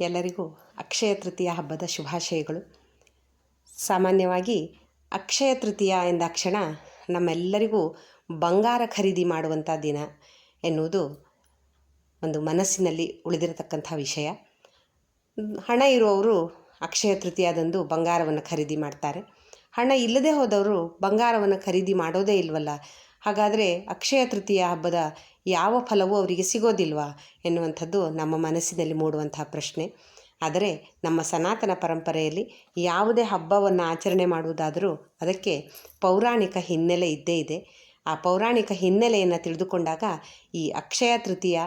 ಎಲ್ಲರಿಗೂ ಅಕ್ಷಯ ತೃತೀಯ ಹಬ್ಬದ ಶುಭಾಶಯಗಳು. ಸಾಮಾನ್ಯವಾಗಿ ಅಕ್ಷಯ ತೃತೀಯ ಎಂದಾಕ್ಷಣ ನಮ್ಮೆಲ್ಲರಿಗೂ ಬಂಗಾರ ಖರೀದಿ ಮಾಡುವಂಥ ದಿನ ಎನ್ನುವುದು ಒಂದು ಮನಸ್ಸಿನಲ್ಲಿ ಉಳಿದಿರತಕ್ಕಂಥ ವಿಷಯ. ಹಣ ಇರುವವರು ಅಕ್ಷಯ ತೃತೀಯದಂದು ಬಂಗಾರವನ್ನು ಖರೀದಿ ಮಾಡ್ತಾರೆ. ಹಣ ಇಲ್ಲದೆ ಹೋದವರು ಬಂಗಾರವನ್ನು ಖರೀದಿ ಮಾಡೋದೇ ಇಲ್ವಲ್ಲ? ಹಾಗಾದರೆ ಅಕ್ಷಯ ತೃತೀಯ ಹಬ್ಬದ ಯಾವ ಫಲವೂ ಅವರಿಗೆ ಸಿಗೋದಿಲ್ವಾ ಎನ್ನುವಂಥದ್ದು ನಮ್ಮ ಮನಸ್ಸಿನಲ್ಲಿ ಮೂಡುವಂತಹ ಪ್ರಶ್ನೆ. ಆದರೆ ನಮ್ಮ ಸನಾತನ ಪರಂಪರೆಯಲ್ಲಿ ಯಾವುದೇ ಹಬ್ಬವನ್ನು ಆಚರಣೆ ಮಾಡುವುದಾದರೂ ಅದಕ್ಕೆ ಪೌರಾಣಿಕ ಹಿನ್ನೆಲೆ ಇದ್ದೇ ಇದೆ. ಆ ಪೌರಾಣಿಕ ಹಿನ್ನೆಲೆಯನ್ನು ತಿಳಿದುಕೊಂಡಾಗ ಈ ಅಕ್ಷಯ ತೃತೀಯ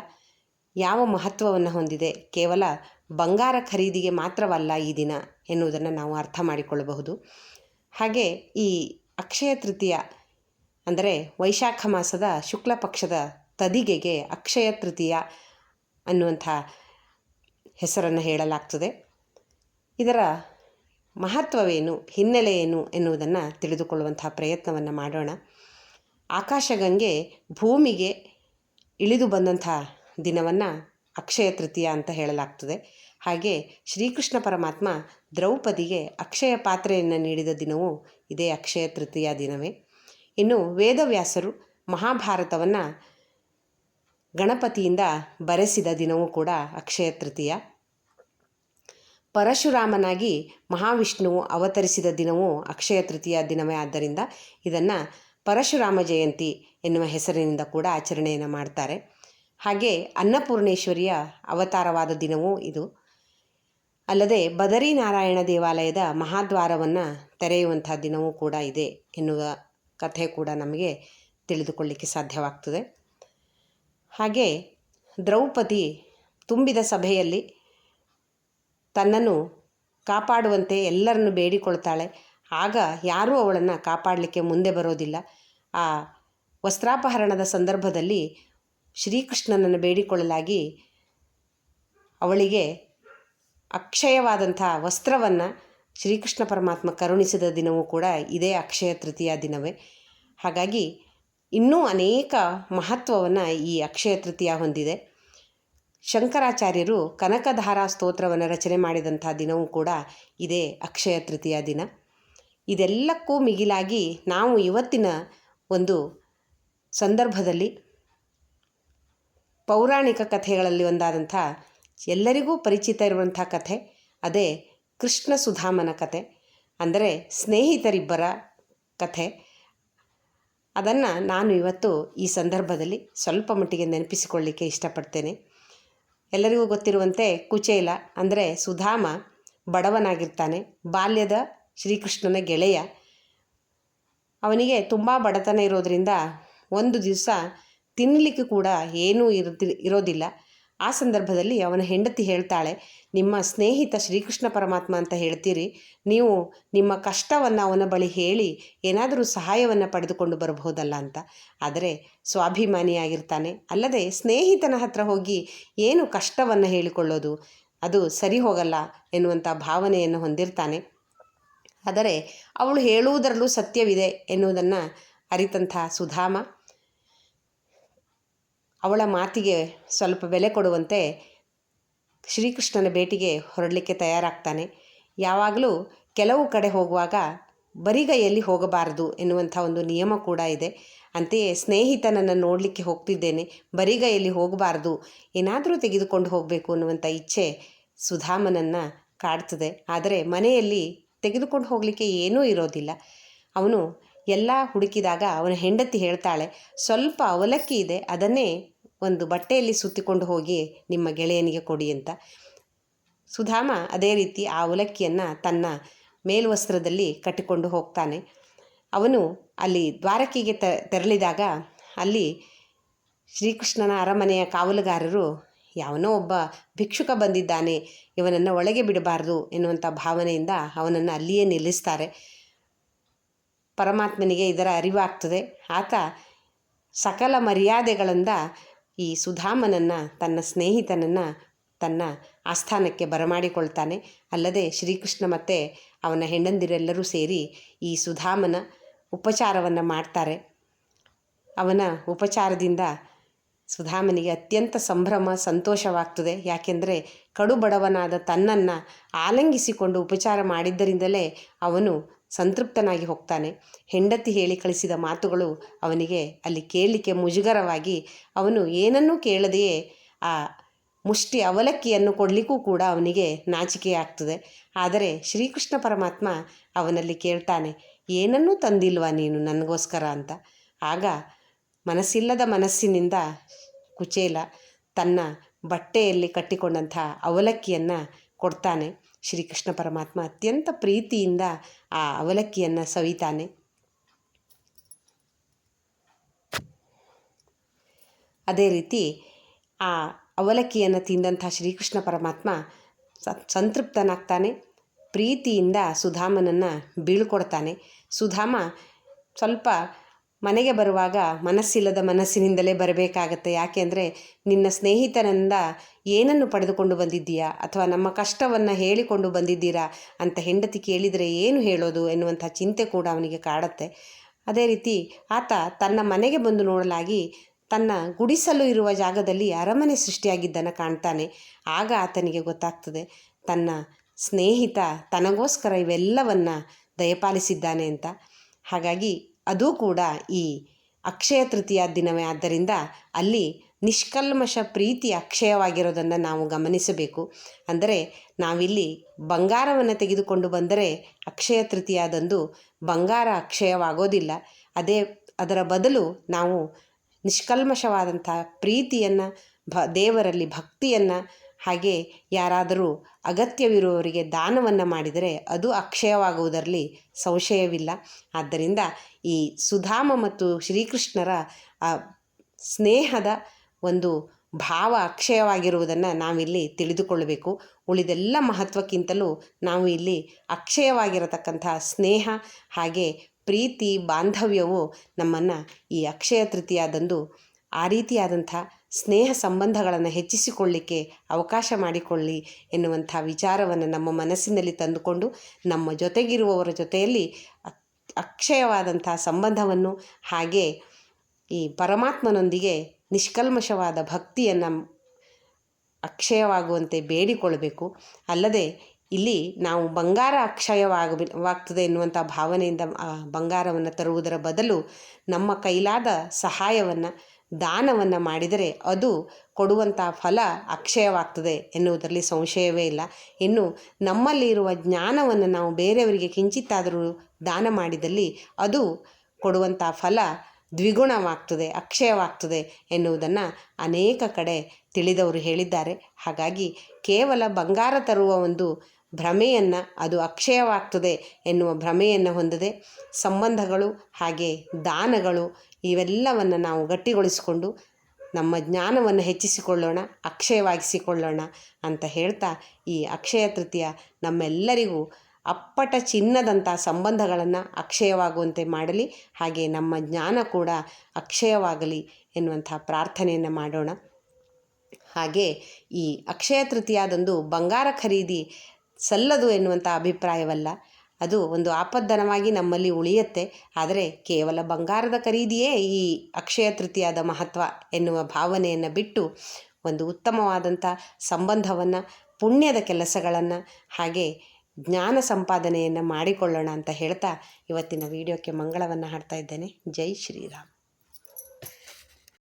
ಯಾವ ಮಹತ್ವವನ್ನು ಹೊಂದಿದೆ? ಕೇವಲ ಬಂಗಾರ ಖರೀದಿಗೆ ಮಾತ್ರವಲ್ಲ ಈ ದಿನ ಎನ್ನುವುದನ್ನು ನಾವು ಅರ್ಥ ಮಾಡಿಕೊಳ್ಳಬಹುದು. ಹಾಗೆ ಈ ಅಕ್ಷಯ ತೃತೀಯ ಅಂದರೆ ವೈಶಾಖ ಮಾಸದ ಶುಕ್ಲ ಪಕ್ಷದ ತದಿಗೆಗೆ ಅಕ್ಷಯ ತೃತೀಯ ಅನ್ನುವಂಥ ಹೆಸರನ್ನು ಹೇಳಲಾಗ್ತದೆ. ಇದರ ಮಹತ್ವವೇನು ಹಿನ್ನೆಲೆ ಏನು ಎನ್ನುವುದನ್ನು ತಿಳಿದುಕೊಳ್ಳುವಂಥ ಪ್ರಯತ್ನವನ್ನು ಮಾಡೋಣ. ಆಕಾಶಗಂಗೆ ಭೂಮಿಗೆ ಇಳಿದು ಬಂದಂಥ ದಿನವನ್ನು ಅಕ್ಷಯ ತೃತೀಯ ಅಂತ ಹೇಳಲಾಗ್ತದೆ. ಹಾಗೆ ಶ್ರೀಕೃಷ್ಣ ಪರಮಾತ್ಮ ದ್ರೌಪದಿಗೆ ಅಕ್ಷಯ ಪಾತ್ರೆಯನ್ನು ನೀಡಿದ ದಿನವೂ ಇದೇ ಅಕ್ಷಯ ತೃತೀಯ ದಿನವೇ. ಇನ್ನು ವೇದವ್ಯಾಸರು ಮಹಾಭಾರತವನ್ನು ಗಣಪತಿಯಿಂದ ಬರೆಸಿದ ದಿನವೂ ಕೂಡ ಅಕ್ಷಯ ತೃತೀಯ. ಪರಶುರಾಮನಾಗಿ ಮಹಾವಿಷ್ಣುವು ಅವತರಿಸಿದ ದಿನವೂ ಅಕ್ಷಯ ತೃತೀಯ ದಿನವೇ. ಆದ್ದರಿಂದ ಇದನ್ನು ಪರಶುರಾಮ ಜಯಂತಿ ಎನ್ನುವ ಹೆಸರಿನಿಂದ ಕೂಡ ಆಚರಣೆಯನ್ನು ಮಾಡ್ತಾರೆ. ಹಾಗೆ ಅನ್ನಪೂರ್ಣೇಶ್ವರಿಯ ಅವತಾರವಾದ ದಿನವೂ ಇದು. ಅಲ್ಲದೆ ಬದರಿನಾರಾಯಣ ದೇವಾಲಯದ ಮಹಾದ್ವಾರವನ್ನು ತೆರೆಯುವಂಥ ದಿನವೂ ಕೂಡ ಇದೆ ಎನ್ನುವ ಕಥೆ ಕೂಡ ನಮಗೆ ತಿಳಿದುಕೊಳ್ಳಿಕ್ಕೆ ಸಾಧ್ಯವಾಗ್ತದೆ. ಹಾಗೆ ದ್ರೌಪದಿ ತುಂಬಿದ ಸಭೆಯಲ್ಲಿ ತನ್ನನ್ನು ಕಾಪಾಡುವಂತೆ ಎಲ್ಲರನ್ನು ಬೇಡಿಕೊಳ್ತಾಳೆ. ಆಗ ಯಾರೂ ಅವಳನ್ನು ಕಾಪಾಡಲಿಕ್ಕೆ ಮುಂದೆ ಬರೋದಿಲ್ಲ. ಆ ವಸ್ತ್ರಾಪಹರಣದ ಸಂದರ್ಭದಲ್ಲಿ ಶ್ರೀಕೃಷ್ಣನನ್ನು ಬೇಡಿಕೊಳ್ಳಲಾಗಿ ಅವಳಿಗೆ ಅಕ್ಷಯವಾದಂಥ ವಸ್ತ್ರವನ್ನು ಶ್ರೀಕೃಷ್ಣ ಪರಮಾತ್ಮ ಕರುಣಿಸಿದ ದಿನವೂ ಕೂಡ ಇದೇ ಅಕ್ಷಯ ತೃತೀಯ ದಿನವೇ. ಹಾಗಾಗಿ ಇನ್ನೂ ಅನೇಕ ಮಹತ್ವವನ್ನು ಈ ಅಕ್ಷಯ ತೃತೀಯ ಹೊಂದಿದೆ. ಶಂಕರಾಚಾರ್ಯರು ಕನಕಧಾರಾ ಸ್ತೋತ್ರವನ್ನು ರಚನೆ ಮಾಡಿದಂಥ ದಿನವೂ ಕೂಡ ಇದೇ ಅಕ್ಷಯ ತೃತೀಯ ದಿನ. ಇದೆಲ್ಲಕ್ಕೂ ಮಿಗಿಲಾಗಿ ನಾವು ಇವತ್ತಿನ ಒಂದು ಸಂದರ್ಭದಲ್ಲಿ ಪೌರಾಣಿಕ ಕಥೆಗಳಲ್ಲಿ ಒಂದಾದಂಥ ಎಲ್ಲರಿಗೂ ಪರಿಚಿತ ಇರುವಂಥ ಕಥೆ, ಅದೇ ಕೃಷ್ಣ ಸುಧಾಮನ ಕಥೆ, ಅಂದರೆ ಸ್ನೇಹಿತರಿಬ್ಬರ ಕಥೆ ಅದನ್ನು ನಾನು ಇವತ್ತು ಈ ಸಂದರ್ಭದಲ್ಲಿ ಸ್ವಲ್ಪ ಮಟ್ಟಿಗೆ ನೆನಪಿಸಿಕೊಳ್ಳಿಕ್ಕೆ ಇಷ್ಟಪಡ್ತೇನೆ. ಎಲ್ಲರಿಗೂ ಗೊತ್ತಿರುವಂತೆ ಕುಚೇಲ ಅಂದರೆ ಸುಧಾಮ ಬಡವನಾಗಿರ್ತಾನೆ. ಬಾಲ್ಯದ ಶ್ರೀಕೃಷ್ಣನ ಗೆಳೆಯ. ಅವನಿಗೆ ತುಂಬ ಬಡತನ ಇರೋದರಿಂದ ಒಂದು ದಿವಸ ತಿನ್ನಲಿಕ್ಕೆ ಕೂಡ ಏನೂ ಇರೋದಿ ಇರೋದಿಲ್ಲ. ಆ ಸಂದರ್ಭದಲ್ಲಿ ಅವನ ಹೆಂಡತಿ ಹೇಳ್ತಾಳೆ, ನಿಮ್ಮ ಸ್ನೇಹಿತ ಶ್ರೀಕೃಷ್ಣ ಪರಮಾತ್ಮ ಅಂತ ಹೇಳ್ತೀರಿ. ನೀವು ನಿಮ್ಮ ಕಷ್ಟವನ್ನು ಅವನ ಬಳಿ ಹೇಳಿ, ಏನಾದರೂ ಸಹಾಯವನ್ನು ಪಡೆದುಕೊಂಡು ಬರಬಹುದಲ್ಲ ಅಂತ. ಆದರೆ ಸ್ವಾಭಿಮಾನಿಯಾಗಿರ್ತಾನೆ. ಅಲ್ಲದೆ ಸ್ನೇಹಿತನ ಹತ್ರ ಹೋಗಿ ಏನು ಕಷ್ಟವನ್ನು ಹೇಳಿಕೊಳ್ಳೋದು? ಅದು ಸರಿ ಹೋಗಲ್ಲ ಎನ್ನುವಂಥ ಭಾವನೆಯನ್ನು ಹೊಂದಿರ್ತಾನೆ. ಆದರೆ ಅವಳು ಹೇಳುವುದರಲ್ಲೂ ಸತ್ಯವಿದೆ ಎನ್ನುವುದನ್ನು ಅರಿತಂಥ ಸುಧಾಮ ಅವಳ ಮಾತಿಗೆ ಸ್ವಲ್ಪ ಬೆಲೆ ಕೊಡುವಂತೆ ಶ್ರೀಕೃಷ್ಣನ ಭೇಟಿಗೆ ಹೊರಡಲಿಕ್ಕೆ ತಯಾರಾಗ್ತಾನೆ. ಯಾವಾಗಲೂ ಕೆಲವು ಕಡೆ ಹೋಗುವಾಗ ಬರಿಗೈಯಲ್ಲಿ ಹೋಗಬಾರದು ಎನ್ನುವಂಥ ಒಂದು ನಿಯಮ ಕೂಡ ಇದೆ. ಅಂತೆಯೇ ಸ್ನೇಹಿತನನ್ನು ನೋಡಲಿಕ್ಕೆ ಹೋಗ್ತಿದ್ದೇನೆ ಬರಿಗೈಯಲ್ಲಿ ಹೋಗಬಾರ್ದು, ಏನಾದರೂ ತೆಗೆದುಕೊಂಡು ಹೋಗಬೇಕು ಅನ್ನುವಂಥ ಇಚ್ಛೆ ಸುಧಾಮನನ್ನು ಕಾಡ್ತದೆ. ಆದರೆ ಮನೆಯಲ್ಲಿ ತೆಗೆದುಕೊಂಡು ಹೋಗಲಿಕ್ಕೆ ಏನೂ ಇರೋದಿಲ್ಲ. ಅವನು ಎಲ್ಲ ಹುಡುಕಿದಾಗ ಅವನ ಹೆಂಡತಿ ಹೇಳ್ತಾಳೆ, ಸ್ವಲ್ಪ ಅವಲಕ್ಕಿ ಇದೆ, ಅದನ್ನೇ ಒಂದು ಬಟ್ಟೆಯಲ್ಲಿ ಸುತ್ತಿಕೊಂಡು ಹೋಗಿ ನಿಮ್ಮ ಗೆಳೆಯನಿಗೆ ಕೊಡಿ ಅಂತ. ಸುಧಾಮ ಅದೇ ರೀತಿ ಆ ಅವಲಕ್ಕಿಯನ್ನು ತನ್ನ ಮೇಲ್ವಸ್ತ್ರದಲ್ಲಿ ಕಟ್ಟಿಕೊಂಡು ಹೋಗ್ತಾನೆ. ಅವನು ಅಲ್ಲಿ ದ್ವಾರಕಿಗೆ ತೆರಳಿದಾಗ ಅಲ್ಲಿ ಶ್ರೀಕೃಷ್ಣನ ಅರಮನೆಯ ಕಾವಲುಗಾರರು ಯಾವನೋ ಒಬ್ಬ ಭಿಕ್ಷುಕ ಬಂದಿದ್ದಾನೆ, ಇವನನ್ನು ಒಳಗೆ ಬಿಡಬಾರ್ದು ಎನ್ನುವಂಥ ಭಾವನೆಯಿಂದ ಅವನನ್ನು ಅಲ್ಲಿಯೇ ನಿಲ್ಲಿಸ್ತಾರೆ. ಪರಮಾತ್ಮನಿಗೆ ಇದರ ಅರಿವಾಗ್ತದೆ. ಆತ ಸಕಲ ಮರ್ಯಾದೆಗಳಿಂದ ಈ ಸುಧಾಮನನ್ನು, ತನ್ನ ಸ್ನೇಹಿತನನ್ನು ತನ್ನ ಆಸ್ಥಾನಕ್ಕೆ ಬರಮಾಡಿಕೊಳ್ತಾನೆ. ಅಲ್ಲದೆ ಶ್ರೀಕೃಷ್ಣ ಮತ್ತು ಅವನ ಹೆಂಡಂದಿರೆಲ್ಲರೂ ಸೇರಿ ಈ ಸುಧಾಮನ ಉಪಚಾರವನ್ನು ಮಾಡ್ತಾರೆ. ಅವನ ಉಪಚಾರದಿಂದ ಸುಧಾಮನಿಗೆ ಅತ್ಯಂತ ಸಂಭ್ರಮ, ಸಂತೋಷವಾಗ್ತದೆ. ಯಾಕೆಂದರೆ ಕಡುಬಡವನಾದ ತನ್ನನ್ನು ಆಲಂಗಿಸಿಕೊಂಡು ಉಪಚಾರ ಮಾಡಿದ್ದರಿಂದಲೇ ಅವನು ಸಂತೃಪ್ತನಾಗಿ ಹೋಗ್ತಾನೆ. ಹೆಂಡತಿ ಹೇಳಿ ಕಳಿಸಿದ ಮಾತುಗಳು ಅವನಿಗೆ ಅಲ್ಲಿ ಕೇಳಲಿಕ್ಕೆ ಮುಜುಗರವಾಗಿ ಅವನು ಏನನ್ನೂ ಕೇಳದೆಯೇ ಆ ಮುಷ್ಟಿ ಅವಲಕ್ಕಿಯನ್ನು ಕೊಡಲಿಕ್ಕೂ ಕೂಡ ಅವನಿಗೆ ನಾಚಿಕೆ ಆಗ್ತದೆ. ಆದರೆ ಶ್ರೀಕೃಷ್ಣ ಪರಮಾತ್ಮ ಅವನಲ್ಲಿ ಕೇಳ್ತಾನೆ, ಏನನ್ನೂ ತಂದಿಲ್ವಾ ನೀನು ನನಗೋಸ್ಕರ ಅಂತ? ಆಗ ಮನಸ್ಸಿಲ್ಲದ ಮನಸ್ಸಿನಿಂದ ಕುಚೇಲ ತನ್ನ ಬಟ್ಟೆಯಲ್ಲಿ ಕಟ್ಟಿಕೊಂಡಂತಹ ಅವಲಕ್ಕಿಯನ್ನು ಕೊಡ್ತಾನೆ. ಶ್ರೀಕೃಷ್ಣ ಪರಮಾತ್ಮ ಅತ್ಯಂತ ಪ್ರೀತಿಯಿಂದ ಆ ಅವಲಕ್ಕಿಯನ್ನು ಸವಿತಾನೆ. ಅದೇ ರೀತಿ ಆ ಅವಲಕ್ಕಿಯನ್ನು ತಿಂದಂಥ ಶ್ರೀಕೃಷ್ಣ ಪರಮಾತ್ಮ ಸಂತೃಪ್ತನಾಗ್ತಾನೆ. ಪ್ರೀತಿಯಿಂದ ಸುಧಾಮನನ್ನು ಬೀಳ್ಕೊಡ್ತಾನೆ. ಸುಧಾಮ ಸ್ವಲ್ಪ ಮನೆಗೆ ಬರುವಾಗ ಮನಸ್ಸಿಲ್ಲದ ಮನಸ್ಸಿನಿಂದಲೇ ಬರಬೇಕಾಗತ್ತೆ. ಯಾಕೆಂದರೆ ನಿನ್ನ ಸ್ನೇಹಿತನಿಂದ ಏನನ್ನು ಪಡೆದುಕೊಂಡು ಬಂದಿದ್ದೀಯಾ? ಅಥವಾ ನಮ್ಮ ಕಷ್ಟವನ್ನು ಹೇಳಿಕೊಂಡು ಬಂದಿದ್ದೀರಾ? ಅಂತ ಹೆಂಡತಿ ಕೇಳಿದರೆ ಏನು ಹೇಳೋದು ಎನ್ನುವಂಥ ಚಿಂತೆ ಕೂಡ ಅವನಿಗೆ ಕಾಡತ್ತೆ. ಅದೇ ರೀತಿ ಆತ ತನ್ನ ಮನೆಗೆ ಬಂದು ನೋಡಲಾಗಿ ತನ್ನ ಗುಡಿಸಲು ಇರುವ ಜಾಗದಲ್ಲಿ ಅರಮನೆ ಸೃಷ್ಟಿಯಾಗಿದ್ದನ್ನು ಕಾಣ್ತಾನೆ. ಆಗ ಆತನಿಗೆ ಗೊತ್ತಾಗ್ತದೆ, ತನ್ನ ಸ್ನೇಹಿತ ತನಗೋಸ್ಕರ ಇವೆಲ್ಲವನ್ನು ದಯಪಾಲಿಸಿದ್ದಾನೆ ಅಂತ. ಹಾಗಾಗಿ ಅದು ಕೂಡ ಈ ಅಕ್ಷಯ ತೃತೀಯ ದಿನವೇ. ಆದ್ದರಿಂದ ಅಲ್ಲಿ ನಿಷ್ಕಲ್ಮಶ ಪ್ರೀತಿ ಅಕ್ಷಯವಾಗಿರೋದನ್ನು ನಾವು ಗಮನಿಸಬೇಕು. ಅಂದರೆ ನಾವಿಲ್ಲಿ ಬಂಗಾರವನ್ನು ತೆಗೆದುಕೊಂಡು ಬಂದರೆ ಅಕ್ಷಯ ತೃತೀಯದಂದು ಬಂಗಾರ ಅಕ್ಷಯವಾಗೋದಿಲ್ಲ. ಅದೇ ಅದರ ಬದಲು ನಾವು ನಿಷ್ಕಲ್ಮಶವಾದಂತಹ ಪ್ರೀತಿಯನ್ನು ಭ ದೇವರಲ್ಲಿ ಭಕ್ತಿಯನ್ನು ಹಾಗೆ ಯಾರಾದರೂ ಅಗತ್ಯವಿರುವವರಿಗೆ ದಾನವನ್ನು ಮಾಡಿದರೆ ಅದು ಅಕ್ಷಯವಾಗುವುದರಲ್ಲಿ ಸಂಶಯವಿಲ್ಲ. ಆದ್ದರಿಂದ ಈ ಸುಧಾಮ ಮತ್ತು ಶ್ರೀಕೃಷ್ಣರ ಸ್ನೇಹದ ಒಂದು ಭಾವ ಅಕ್ಷಯವಾಗಿರುವುದನ್ನು ನಾವಿಲ್ಲಿ ತಿಳಿದುಕೊಳ್ಳಬೇಕು. ಉಳಿದೆಲ್ಲ ಮಹತ್ವಕ್ಕಿಂತಲೂ ನಾವು ಇಲ್ಲಿ ಅಕ್ಷಯವಾಗಿರತಕ್ಕಂತಹ ಸ್ನೇಹ ಹಾಗೆ ಪ್ರೀತಿ, ಬಾಂಧವ್ಯವು ನಮ್ಮನ್ನು ಈ ಅಕ್ಷಯ ತೃತೀಯದಂದು ಆ ರೀತಿಯಾದಂಥ ಸ್ನೇಹ ಸಂಬಂಧಗಳನ್ನು ಹೆಚ್ಚಿಸಿಕೊಳ್ಳಿಕ್ಕೆ ಅವಕಾಶ ಮಾಡಿಕೊಳ್ಳಿ ಎನ್ನುವಂಥ ವಿಚಾರವನ್ನು ನಮ್ಮ ಮನಸ್ಸಿನಲ್ಲಿ ತಂದುಕೊಂಡು ನಮ್ಮ ಜೊತೆಗಿರುವವರ ಜೊತೆಯಲ್ಲಿ ಅಕ್ಷಯವಾದಂಥ ಸಂಬಂಧವನ್ನು ಹಾಗೆ ಈ ಪರಮಾತ್ಮನೊಂದಿಗೆ ನಿಷ್ಕಲ್ಮಶವಾದ ಭಕ್ತಿಯನ್ನು ಅಕ್ಷಯವಾಗುವಂತೆ ಬೇಡಿಕೊಳ್ಳಬೇಕು. ಅಲ್ಲದೆ ಇಲ್ಲಿ ನಾವು ಬಂಗಾರ ಅಕ್ಷಯವಾಗುತ್ತದೆ ಎನ್ನುವಂಥ ಭಾವನೆಯಿಂದ ಬಂಗಾರವನ್ನು ತರುವುದರ ಬದಲು ನಮ್ಮ ಕೈಲಾದ ಸಹಾಯವನ್ನು ದಾನವನ್ನು ಮಾಡಿದರೆ ಅದು ಕೊಡುವಂಥ ಫಲ ಅಕ್ಷಯವಾಗ್ತದೆ ಎನ್ನುವುದರಲ್ಲಿ ಸಂಶಯವೇ ಇಲ್ಲ. ಇನ್ನು ನಮ್ಮಲ್ಲಿರುವ ಜ್ಞಾನವನ್ನು ನಾವು ಬೇರೆಯವರಿಗೆ ಕಿಂಚಿತ್ತಾದರೂ ದಾನ ಮಾಡಿದಲ್ಲಿ ಅದು ಕೊಡುವಂಥ ಫಲ ದ್ವಿಗುಣವಾಗ್ತದೆ, ಅಕ್ಷಯವಾಗ್ತದೆ ಎನ್ನುವುದನ್ನು ಅನೇಕ ಕಡೆ ತಿಳಿದವರು ಹೇಳಿದ್ದಾರೆ. ಹಾಗಾಗಿ ಕೇವಲ ಬಂಗಾರ ತರುವ ಒಂದು ಭ್ರಮೆಯನ್ನು ಅದು ಅಕ್ಷಯವಾಗ್ತದೆ ಎನ್ನುವ ಭ್ರಮೆಯನ್ನು ಹೊಂದದೆ ಸಂಬಂಧಗಳು ಹಾಗೆ ದಾನಗಳು ಇವೆಲ್ಲವನ್ನು ನಾವು ಗಟ್ಟಿಗೊಳಿಸಿಕೊಂಡು ನಮ್ಮ ಜ್ಞಾನವನ್ನು ಹೆಚ್ಚಿಸಿಕೊಳ್ಳೋಣ, ಅಕ್ಷಯವಾಗಿಸಿಕೊಳ್ಳೋಣ ಅಂತ ಹೇಳ್ತಾ ಈ ಅಕ್ಷಯ ತೃತೀಯ ನಮ್ಮೆಲ್ಲರಿಗೂ ಅಪ್ಪಟ ಚಿನ್ನದಂಥ ಸಂಬಂಧಗಳನ್ನು ಅಕ್ಷಯವಾಗುವಂತೆ ಮಾಡಲಿ, ಹಾಗೆ ನಮ್ಮ ಜ್ಞಾನ ಕೂಡ ಅಕ್ಷಯವಾಗಲಿ ಎನ್ನುವಂಥ ಪ್ರಾರ್ಥನೆಯನ್ನು ಮಾಡೋಣ. ಹಾಗೆ ಈ ಅಕ್ಷಯ ತೃತೀಯದಂದು ಬಂಗಾರ ಖರೀದಿ ಸಲ್ಲದು ಎನ್ನುವಂಥ ಅಭಿಪ್ರಾಯವಲ್ಲ. ಅದು ಒಂದು ಆಪದ್ದನವಾಗಿ ನಮ್ಮಲ್ಲಿ ಉಳಿಯುತ್ತೆ. ಆದರೆ ಕೇವಲ ಬಂಗಾರದ ಖರೀದಿಯೇ ಈ ಅಕ್ಷಯ ತೃತೀಯದ ಮಹತ್ವ ಎನ್ನುವ ಭಾವನೆಯನ್ನು ಬಿಟ್ಟು ಒಂದು ಉತ್ತಮವಾದಂಥ ಸಂಬಂಧವನ್ನು, ಪುಣ್ಯದ ಕೆಲಸಗಳನ್ನು, ಹಾಗೆ ಜ್ಞಾನ ಸಂಪಾದನೆಯನ್ನು ಮಾಡಿಕೊಳ್ಳೋಣ ಅಂತ ಹೇಳ್ತಾ ಇವತ್ತಿನ ವಿಡಿಯೋಕ್ಕೆ ಮಂಗಳವನ್ನು ಹಾಡ್ತಾ ಇದ್ದೇನೆ. ಜೈ ಶ್ರೀರಾಮ್.